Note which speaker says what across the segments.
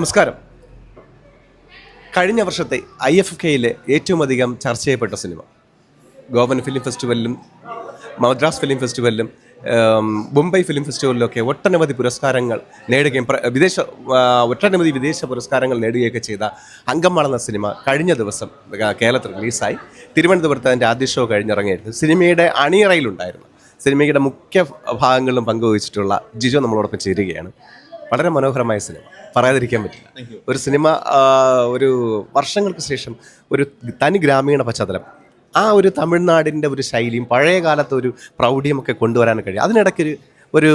Speaker 1: നമസ്കാരം. കഴിഞ്ഞ വർഷത്തെ ഐ എഫ് കെയിലെ ഏറ്റവും അധികം ചർച്ച ചെയ്യപ്പെട്ട സിനിമ ഗോവൻ ഫിലിം ഫെസ്റ്റിവലിലും മദ്രാസ് ഫിലിം ഫെസ്റ്റിവലിലും മുംബൈ ഫിലിം ഫെസ്റ്റിവലിലൊക്കെ ഒട്ടനവധി പുരസ്കാരങ്ങൾ നേടുകയും വിദേശ ഒട്ടനവധി വിദേശ പുരസ്കാരങ്ങൾ നേടുകയൊക്കെ ചെയ്ത അങ്കമാൾ എന്ന സിനിമ കഴിഞ്ഞ ദിവസം കേരളത്തിൽ റിലീസായി. തിരുവനന്തപുരത്ത് അതിന്റെ ആദ്യ ഷോ കഴിഞ്ഞിറങ്ങിയായിരുന്നു സിനിമയുടെ അണിയറയിലുണ്ടായിരുന്നു. സിനിമയുടെ മുഖ്യ ഭാഗങ്ങളിലും പങ്കുവച്ചിട്ടുള്ള ജിജോ നമ്മളോടൊപ്പം ചേരുകയാണ്. വളരെ മനോഹരമായ സിനിമ. പറയാതിരിക്കാൻ പറ്റില്ല. ഒരു സിനിമ ഒരു വർഷങ്ങൾക്ക് ശേഷം ഒരു തനി ഗ്രാമീണ പശ്ചാത്തലം. ആ ഒരു തമിഴ്നാടിന്റെ ഒരു ശൈലിയും പഴയ കാലത്തെ ഒരു പ്രൗഢിയുമൊക്കെ കൊണ്ടുവരാൻ കഴിയും. അതിനിടയ്ക്കൊരു ഒരു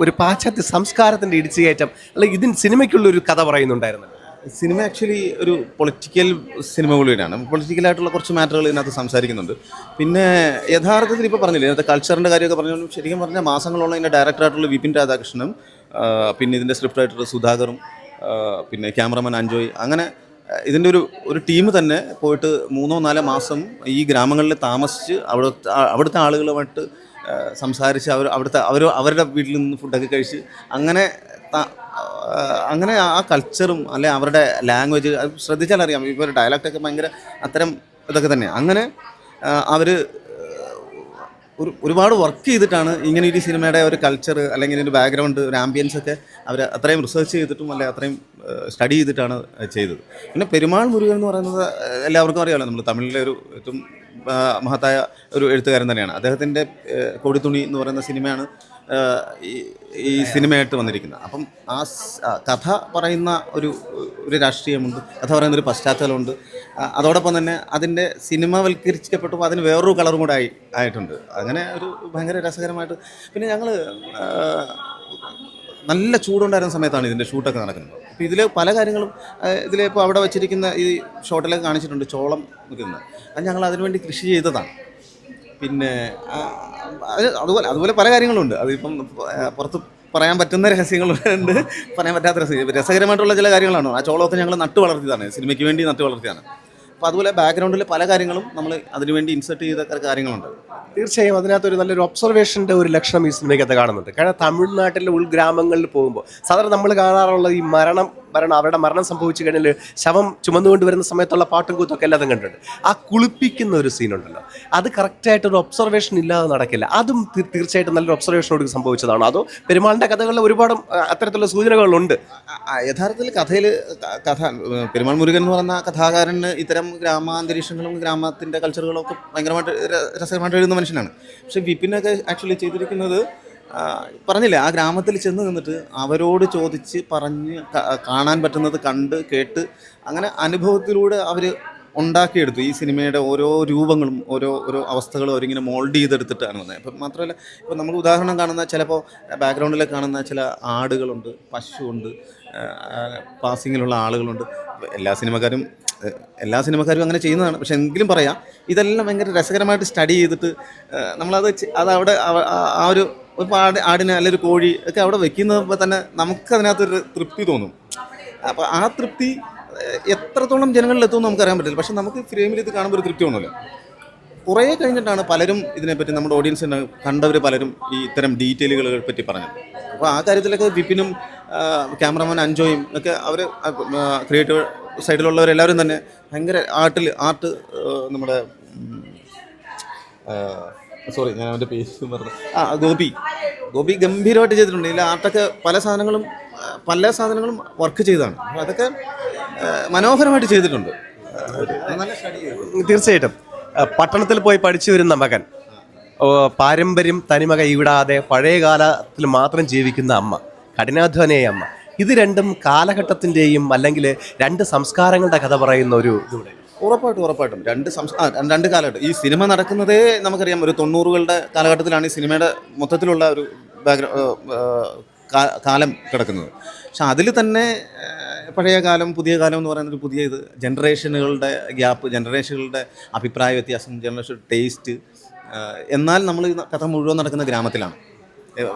Speaker 1: ഒരു പാശ്ചാത്യ സംസ്കാരത്തിന്റെ ഇടിച്ചുകയറ്റം അല്ലെങ്കിൽ ഇതിന് സിനിമയ്ക്കുള്ളൊരു കഥ പറയുന്നുണ്ടായിരുന്നു.
Speaker 2: സിനിമ ആക്ച്വലി ഒരു പൊളിറ്റിക്കൽ സിനിമ കൂടിയാണ് പൊളിറ്റിക്കലായിട്ടുള്ള കുറച്ച് മാറ്ററുകൾ ഇതിനകത്ത് സംസാരിക്കുന്നുണ്ട്. പിന്നെ യഥാർത്ഥത്തിൽ ഇപ്പോൾ പറഞ്ഞില്ലേ ഇതിനകത്ത് കൾച്ചറിന്റെ കാര്യമൊക്കെ പറഞ്ഞാലും ശരിക്കും പറഞ്ഞാൽ മാസങ്ങളോളം ഇതിന്റെ ഡയറക്ടറായിട്ടുള്ള വിപിൻ രാധാകൃഷ്ണനും പിന്നെ ഇതിന്റെ സ്ക്രിപ്റ്റ് റൈറ്റർ സുധാകറും പിന്നെ ക്യാമറമാൻ അഞ്ജോയ് അങ്ങനെ ഇതിന്റെ ഒരു ഒരു ടീം തന്നെ പോയിട്ട് മൂന്നോ നാലോ മാസം ഈ ഗ്രാമങ്ങളിൽ താമസിച്ച് അവിടെ അവിടുത്തെ ആളുകളുമായിട്ട് സംസാരിച്ച് അവർ അവിടുത്തെ അവർ അവരുടെ വീട്ടിൽ നിന്ന് ഫുഡൊക്കെ കഴിച്ച് അങ്ങനെ അങ്ങനെ ആ കൾച്ചറും അല്ലെ അവരുടെ ലാംഗ്വേജ് ശ്രദ്ധിച്ചാൽ അറിയാം ഡയലക്റ്റൊക്കെ ഭയങ്കര അത്തരം ഇതൊക്കെ തന്നെ. അങ്ങനെ അവർ ഒരു ഒരുപാട് വർക്ക് ചെയ്തിട്ടാണ് ഇങ്ങനെ ഒരു സിനിമയുടെ ഒരു കൾച്ചർ അല്ലെങ്കിൽ ഒരു ബാക്ക്ഗ്രൗണ്ട് ഒരു ആംബിയൻസ് ഒക്കെ അവർ അത്രയും റിസർച്ച് ചെയ്തിട്ടും അല്ലെ അത്രയും സ്റ്റഡി ചെയ്തിട്ടാണ് ചെയ്തത്. പിന്നെ പെരുമാൾ മുരുകൻ എന്ന് പറയുന്നത് എല്ലാവർക്കും അറിയാമല്ലോ നമ്മൾ തമിഴിലെ ഒരു ഏറ്റവും മഹത്തായ ഒരു എഴുത്തുകാരൻ തന്നെയാണ്. അദ്ദേഹത്തിന്റെ കൊടിത്തുണി എന്ന് പറയുന്ന സിനിമയാണ് ഈ സിനിമയായിട്ട് വന്നിരിക്കുന്നത്. അപ്പം ആ കഥ പറയുന്ന ഒരു ഒരു രാഷ്ട്രീയമുണ്ട് കഥ പറയുന്ന ഒരു പശ്ചാത്തലമുണ്ട്. അതോടൊപ്പം തന്നെ അതിന്റെ സിനിമവൽക്കരിക്കപ്പെട്ടപ്പോൾ അതിന് വേറൊരു കളറും കൂടെ ആയി ആയിട്ടുണ്ട്. അങ്ങനെ ഒരു ഭയങ്കര രസകരമായിട്ട് പിന്നെ ഞങ്ങൾ നല്ല ചൂടുണ്ടായിരുന്ന സമയത്താണ് ഇതിന്റെ ഷൂട്ടൊക്കെ നടക്കുന്നത്. അപ്പോൾ ഇതിൽ പല കാര്യങ്ങളും ഇതിലിപ്പോൾ അവിടെ വെച്ചിരിക്കുന്ന ഈ ഷോട്ടിലൊക്കെ കാണിച്ചിട്ടുണ്ട് ചോളം നിൽക്കുന്നത് അത് ഞങ്ങൾ അതിനുവേണ്ടി കൃഷി ചെയ്തതാണ്. പിന്നെ അതുപോലെ അതുപോലെ പല കാര്യങ്ങളുണ്ട്. അതിപ്പം പുറത്ത് പറയാൻ പറ്റുന്ന രഹസ്യങ്ങളുണ്ട്. പറയാൻ പറ്റാത്ത രഹസ്യം രസകരമായിട്ടുള്ള ചില കാര്യങ്ങളാണ്. ആ ചോളമൊക്കെ ഞങ്ങൾ നട്ടു വളർത്തിയതാണ്. സിനിമയ്ക്ക് വേണ്ടി നട്ടു വളർത്തിയതാണ്. അപ്പോൾ അതുപോലെ ബാക്ക്ഗ്രൗണ്ടിൽ പല കാര്യങ്ങളും നമ്മൾ അതിനുവേണ്ടി ഇൻസെർട്ട് ചെയ്ത കാര്യങ്ങളുണ്ട്.
Speaker 1: തീർച്ചയായും അതിനകത്ത് ഒരു നല്ലൊരു ഒബ്സർവേഷന്റെ ഒരു ലക്ഷണം ഈ സിനിമയ്ക്കകത്ത് കാണുന്നുണ്ട്. കാരണം തമിഴ്നാട്ടിലെ ഉൾഗ്രാമങ്ങളിൽ പോകുമ്പോൾ സാധാരണ നമ്മൾ കാണാറുള്ളത് ഈ മരണം മരണം അവരുടെ മരണം സംഭവിച്ചു കഴിഞ്ഞാൽ ശവം ചുമന്നുകൊണ്ട് വരുന്ന സമയത്തുള്ള പാട്ടും കൂത്തൊക്കെ എല്ലാതും കണ്ടിട്ടുണ്ട്. ആ കുളിപ്പിക്കുന്ന ഒരു സീനുണ്ടല്ലോ അത് കറക്റ്റായിട്ട് ഒരു ഒബ്സർവേഷൻ ഇല്ലാതെ നടക്കില്ല. അതും തീർച്ചയായിട്ടും നല്ലൊരു ഒബ്സർവേഷനോട് സംഭവിച്ചതാണ്. അതോ പെരുമാളിന്റെ കഥകളിൽ ഒരുപാട് അത്തരത്തിലുള്ള സൂചനകളുണ്ട്.
Speaker 2: യഥാർത്ഥത്തിൽ കഥയിൽ കഥ പെരുമാൾ മുരുകൻ എന്ന് പറഞ്ഞ കഥാകാരന് ഇത്തരം ഗ്രാമാന്തരീക്ഷങ്ങളും ഗ്രാമത്തിന്റെ കൾച്ചറുകളും ഒക്കെ ഭയങ്കരമായിട്ട് രസകരമായിട്ട് എഴുതുന്ന മനുഷ്യനാണ്. പക്ഷെ വിപിനൊക്കെ ആക്ച്വലി ചെയ്തിരിക്കുന്നത് പറഞ്ഞില്ലേ ആ ഗ്രാമത്തിൽ ചെന്ന് നിന്നിട്ട് അവരോട് ചോദിച്ച് പറഞ്ഞ് കാണാൻ പറ്റുന്നത് കണ്ട് കേട്ട് അങ്ങനെ അനുഭവത്തിലൂടെ അവർ ഉണ്ടാക്കിയെടുത്തു. ഈ സിനിമയുടെ ഓരോ രൂപങ്ങളും ഓരോ ഓരോ അവസ്ഥകളും അവരിങ്ങനെ മോൾഡ് ചെയ്തെടുത്തിട്ടാണ് വന്നത്. ഇപ്പം മാത്രമല്ല ഇപ്പം നമുക്ക് ഉദാഹരണം കാണുന്ന ചിലപ്പോൾ ബാക്ക്ഗ്രൗണ്ടിൽ കാണുന്ന ചില ആടുകളുണ്ട് പശുവുണ്ട് പാസിങ്ങിലുള്ള ആളുകളുണ്ട്. എല്ലാ സിനിമക്കാരും എല്ലാ സിനിമക്കാരും അങ്ങനെ ചെയ്യുന്നതാണ്. പക്ഷെ എങ്കിലും പറയാം ഇതെല്ലാം ഭയങ്കര രസകരമായിട്ട് സ്റ്റഡി ചെയ്തിട്ട് നമ്മളത് അത് അവിടെ ആ- ആ ഒരു പാട് ആട് ആടിനെ അല്ലെങ്കിൽ ഒരു കോഴി ഒക്കെ അവിടെ വെക്കുമ്പോൾ തന്നെ നമുക്ക് അതിനകത്തൊരു തൃപ്തി തോന്നും. അപ്പോൾ ആ തൃപ്തി എത്രത്തോളം ജനങ്ങളിൽ എത്തുമെന്ന് നമുക്കറിയാൻ പറ്റില്ല. പക്ഷെ നമുക്ക് ഫ്രെയിമിൽ ഇത് കാണുമ്പോൾ ഒരു തൃപ്തി തോന്നുമല്ലോ കുറേ കഴിഞ്ഞിട്ടാണ് പലരും ഇതിനെപ്പറ്റി നമ്മുടെ ഓഡിയൻസിന് കണ്ടവർ പലരും ഈ ഇത്തരം ഡീറ്റെയിലുകളെ പറ്റി പറഞ്ഞത്. അപ്പോൾ ആ കാര്യത്തിലൊക്കെ വിപിനും ക്യാമറമാൻ അഞ്ജോയും ഒക്കെ അവർ ക്രിയേറ്റീവ് സൈഡിലുള്ളവരെല്ലാവരും തന്നെ ഭയങ്കര ആർട്ടിൽ ആർട്ട് നമ്മുടെ സോറി ഞാൻ അവന്റെ പേര് പറഞ്ഞു ആ ഗോപി. ഗോപി ഗംഭീരമായിട്ട് ചെയ്തിട്ടുണ്ട്. ഇതിൽ ആർട്ടൊക്കെ പല സാധനങ്ങളും പല സാധനങ്ങളും വർക്ക് ചെയ്താണ് അപ്പോൾ അതൊക്കെ മനോഹരമായിട്ട് ചെയ്തിട്ടുണ്ട്.
Speaker 1: തീർച്ചയായിട്ടും. പട്ടണത്തിൽ പോയി പഠിച്ചു വരുന്ന മകൻ പാരമ്പര്യം തനിമക ഇവിടാതെ പഴയ കാലത്തിൽ മാത്രം ജീവിക്കുന്ന അമ്മ കഠിനാധ്വാനിയായ അമ്മ. ഇത് രണ്ടും കാലഘട്ടത്തിന്റെയും അല്ലെങ്കിൽ രണ്ട് സംസ്കാരങ്ങളുടെ കഥ പറയുന്ന ഒരു ഇതൂടെ
Speaker 2: ഉറപ്പായിട്ടും ഉറപ്പായിട്ടും. രണ്ട് സംസ്കാരം രണ്ട് കാലഘട്ടം. ഈ സിനിമ നടക്കുന്നതേ നമുക്കറിയാം. ഒരു തൊണ്ണൂറുകളുടെ കാലഘട്ടത്തിലാണ് ഈ സിനിമയുടെ മൊത്തത്തിലുള്ള ഒരു കാലം കിടക്കുന്നത്. പക്ഷെ അതിൽ തന്നെ പഴയ കാലം പുതിയ കാലം എന്ന് പറയുന്ന ഒരു പുതിയ ഇത് ജനറേഷനുകളുടെ ഗ്യാപ്പ് ജനറേഷനുകളുടെ അഭിപ്രായ വ്യത്യാസം ജനറേഷൻ ടേസ്റ്റ് എന്നാൽ നമ്മൾ കഥ മുഴുവൻ നടക്കുന്ന ഗ്രാമത്തിലാണ്.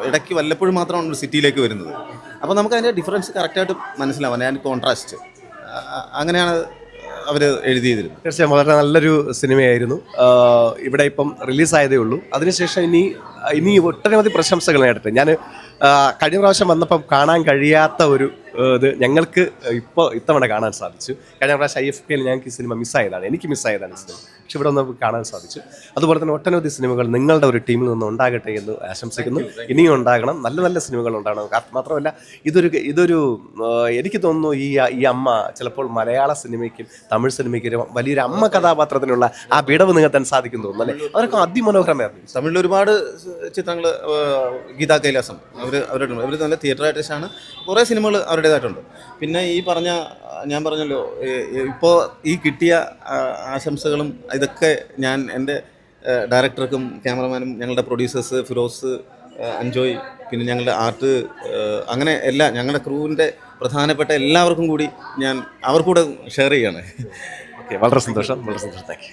Speaker 2: ഇടയ്ക്ക് വല്ലപ്പോഴും മാത്രമാണ് സിറ്റിയിലേക്ക് വരുന്നത്. അപ്പോൾ നമുക്ക് അതിന്റെ ഡിഫറൻസ് കറക്റ്റായിട്ട് മനസ്സിലാവാൻ അതിന്റെ കോൺട്രാസ്റ്റ് അങ്ങനെയാണ് അവർ എഴുതിയതിരുന്നത്.
Speaker 1: തീർച്ചയായും വളരെ നല്ലൊരു സിനിമയായിരുന്നു. ഇവിടെ ഇപ്പം റിലീസായതേ ഉള്ളൂ. അതിനുശേഷം ഇനി ഇനി ഒട്ടനവധി പ്രശംസകൾ നേടട്ടെ ഞാൻ കഴിഞ്ഞ പ്രാവശ്യം വന്നപ്പം കാണാൻ കഴിയാത്ത ഒരു ഇത് ഞങ്ങൾക്ക് ഇപ്പോൾ ഇത്തവണ കാണാൻ സാധിച്ചു. കഴിഞ്ഞ പ്രാവശ്യം ഐ എഫ് കെയിൽ ഞങ്ങൾക്ക് ഈ സിനിമ മിസ്സായതാണ് എനിക്ക് മിസ്സായതാണ് സിനിമ. പക്ഷെ ഇവിടെ ഒന്ന് കാണാൻ സാധിച്ചു. അതുപോലെ തന്നെ ഒട്ടനവധി സിനിമകൾ നിങ്ങളുടെ ഒരു ടീമിൽ നിന്ന് ഉണ്ടാകട്ടെ എന്ന് ആശംസിക്കുന്നു. ഇനിയും ഉണ്ടാകണം. നല്ല നല്ല സിനിമകൾ ഉണ്ടാകണം. മാത്രമല്ല ഇതൊരു ഇതൊരു എനിക്ക് തോന്നുന്നു ഈ ഈ അമ്മ ചിലപ്പോൾ മലയാള സിനിമയ്ക്കും തമിഴ് സിനിമയ്ക്കും വലിയൊരു അമ്മ കഥാപാത്രത്തിനുള്ള ആ വിടവ് നികത്താൻ സാധിക്കും തോന്നുന്നു അല്ലേ അതൊക്കെ അതിമനോഹരമായിരുന്നു.
Speaker 2: തമിഴിൽ ഒരുപാട് ചിത്രങ്ങൾ ഗീതാ കൈലാസം അവർ അവരുടെ അവർ നല്ല തിയേറ്റർ ആയിട്ടാണ് കുറേ സിനിമകൾ അവരുടേതായിട്ടുണ്ട്. പിന്നെ ഈ പറഞ്ഞ ഞാൻ പറഞ്ഞല്ലോ ഇപ്പോൾ ഈ കിട്ടിയ ആശംസകളും ഇതൊക്കെ ഞാൻ എന്റെ ഡയറക്ടർക്കും ക്യാമറമാനും ഞങ്ങളുടെ പ്രൊഡ്യൂസേഴ്സ് ഫിറോസ് അൻജോയ് പിന്നെ ഞങ്ങളുടെ ആർട്ട് അങ്ങനെ എല്ലാ ഞങ്ങളുടെ ക്രൂവിന്റെ പ്രധാനപ്പെട്ട എല്ലാവർക്കും കൂടി ഞാൻ അവർക്കൂടെ ഷെയർ ചെയ്യാണ്.
Speaker 1: ഓക്കെ വളരെ സന്തോഷം വളരെ സന്തോഷം. താങ്ക്